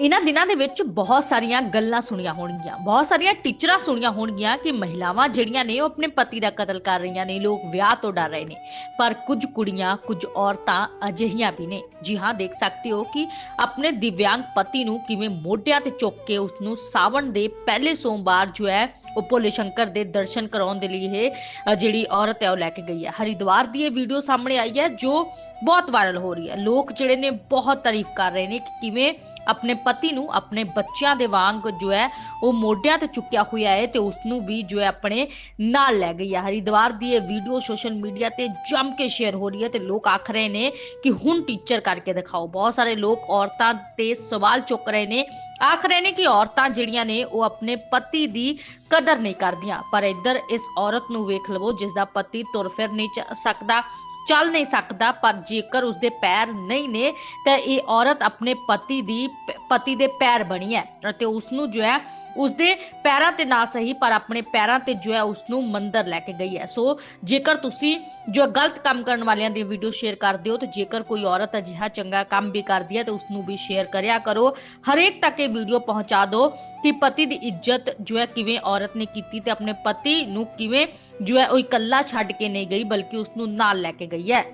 ਇਹਨਾਂ ਦਿਨਾਂ ਦੇ ਵਿੱਚ ਬਹੁਤ ਸਾਰੀਆਂ ਗੱਲਾਂ ਸੁਣੀਆਂ ਹੋਣਗੀਆਂ। ਬਹੁਤ ਸਾਰੀਆਂ ਟੀਚਰਾਂ ਸੁਣੀਆਂ ਹੋਣਗੀਆਂ ਕਿ ਮਹਿਲਾਵਾਂ ਜਿਹੜੀਆਂ ਨੇ, ਉਹ ਆਪਣੇ ਪਤੀ ਦਾ ਕਤਲ ਕਰ ਰਹੀਆਂ ਨੇ, ਲੋਕ ਵਿਆਹ ਤੋਂ ਡਰ ਰਹੇ ਨੇ। ਪਰ ਕੁਝ ਕੁੜੀਆਂ, ਕੁਝ ਔਰਤਾਂ ਅਜਿਹੀਆਂ ਵੀ ਨੇ। ਜੀ ਹਾਂ, ਦੇਖ ਸਕਦੇ ਹੋ ਕਿ ਆਪਣੇ ਦਿਵਿਆਂਗ ਪਤੀ ਨੂੰ ਕਿਵੇਂ ਮੋਢਿਆਂ ਤੇ ਚੁੱਕ ਕੇ ਉਸ ਨੂੰ ਸਾਵਣ ਦੇ ਪਹਿਲੇ ਸੋਮਵਾਰ ਜੋ ਹੈ, ਉਹ ਭੋਲੇ ਸ਼ੰਕਰ ਦੇ ਦਰਸ਼ਨ ਕਰਾਉਣ ਦੇ ਲਈ ਇਹ ਜਿਹੜੀ ਔਰਤ ਹੈ, ਉਹ ਲੈ ਕੇ ਗਈ ਹੈ। ਹਰਿਦੁਆਰ ਦੀ ਇਹ ਵੀਡੀਓ ਸਾਹਮਣੇ ਆਈ ਹੈ, ਜੋ ਬਹੁਤ ਵਾਇਰਲ ਹੋ ਰਹੀ ਹੈ। ਲੋਕ ਜਿਹੜੇ ਨੇ ਬਹੁਤ ਤਾਰੀਫ ਕਰ ਰਹੇ ਨੇ ਕਿ ਕਿਵੇਂ ਆਪਣੇ ਪਤੀ ਨੂੰ ਆਪਣੇ ਬੱਚਿਆਂ ਦੇ ਵਾਂਗ ਜੋ ਹੈ ਉਹ ਮੋਢਿਆਂ ਤੇ ਚੁੱਕਿਆ ਹੋਇਆ ਹੈ ਤੇ ਉਸ ਨੂੰ ਵੀ ਜੋ ਹੈ ਆਪਣੇ ਨਾਲ ਲੈ ਗਈ ਹੈ। ਹਰਿਦੁਆਰ ਦੀ ਇਹ ਵੀਡੀਓ ਸੋਸ਼ਲ ਮੀਡੀਆ ਤੇ ਜੰਮ ਕੇ ਸ਼ੇਅਰ ਹੋ ਰਹੀ ਹੈ ਤੇ ਲੋਕ ਆਖ ਰਹੇ ਨੇ ਕਿ ਹੁਣ ਟੀਚਰ ਕਰਕੇ ਦਿਖਾਓ। ਬਹੁਤ ਸਾਰੇ ਲੋਕ ਔਰਤਾਂ ਤੇ ਸਵਾਲ ਚੁੱਕ ਰਹੇ ਨੇ। ਆਖ ਰਹੇ ਨੇ ਕਿ ਔਰਤਾਂ ਜਿਹੜੀਆਂ ਨੇ ਉਹ ਆਪਣੇ ਪਤੀ ਦੀ ਕਦਰ ਨਹੀਂ ਕਰਦੀਆਂ। ਪਰ ਇੱਧਰ ਇਸ ਔਰਤ ਨੂੰ ਵੇਖ ਲਵੋ ਜਿਸ ਦਾ ਪਤੀ ਤੁਰ ਫਿਰ ਨਹੀਂ ਸਕਦਾ। ਚੱਲ ਨਹੀਂ ਸਕਦਾ, ਪਰ ਜੇਕਰ ਉਸਦੇ ਪੈਰ ਨਹੀਂ ਨੇ, ਤਾਂ ਇਹ ਔਰਤ ਆਪਣੇ ਪਤੀ ਦੀ ਪਤੀ ਦੇ ਪੈਰ ਬਣੀ ਹੈ ਅਤੇ ਉਸ ਨੂੰ ਜੋ ਹੈ, ਉਸਦੇ ਪੈਰਾਂ ਤੇ ਨਾ ਸਹੀ, ਪਰ ਆਪਣੇ ਪੈਰਾਂ ਤੇ ਜੋ ਹੈ ਉਸ ਨੂੰ ਮੰਦਰ ਲੈ ਕੇ ਗਈ ਹੈ। ਸੋ ਜੇਕਰ ਤੁਸੀਂ ਜੋ ਗਲਤ ਕੰਮ ਕਰਨ ਵਾਲਿਆਂ ਦੀ ਵੀਡੀਓ ਸ਼ੇਅਰ ਕਰਦੇ ਹੋ, ਤੇ ਜੇਕਰ ਕੋਈ ਔਰਤ ਅਜਿਹਾ ਚੰਗਾ ਕੰਮ ਵੀ ਕਰਦੀ ਹੈ, ਤੇ ਉਸ ਨੂੰ ਵੀ ਸ਼ੇਅਰ ਕਰਿਆ ਕਰੋ। ਹਰੇਕ ਤੱਕ ਇਹ ਵੀਡੀਓ ਪਹੁੰਚਾ ਦਿਓ ਕਿ ਪਤੀ ਦੀ ਇੱਜ਼ਤ ਜੋ ਹੈ, ਕਿਵੇਂ ਔਰਤ ਨੇ ਕੀਤੀ ਤੇ ਆਪਣੇ ਪਤੀ ਨੂੰ ਕਿਵੇਂ ਜੋ ਹੈ, ਉਹ ਇਕੱਲਾ ਛੱਡ ਕੇ ਨਹੀਂ ਗਈ, ਬਲਕਿ ਉਸ ਨੂੰ ਨਾਲ ਲੈ ਕੇ ਗਈ ਹੈ।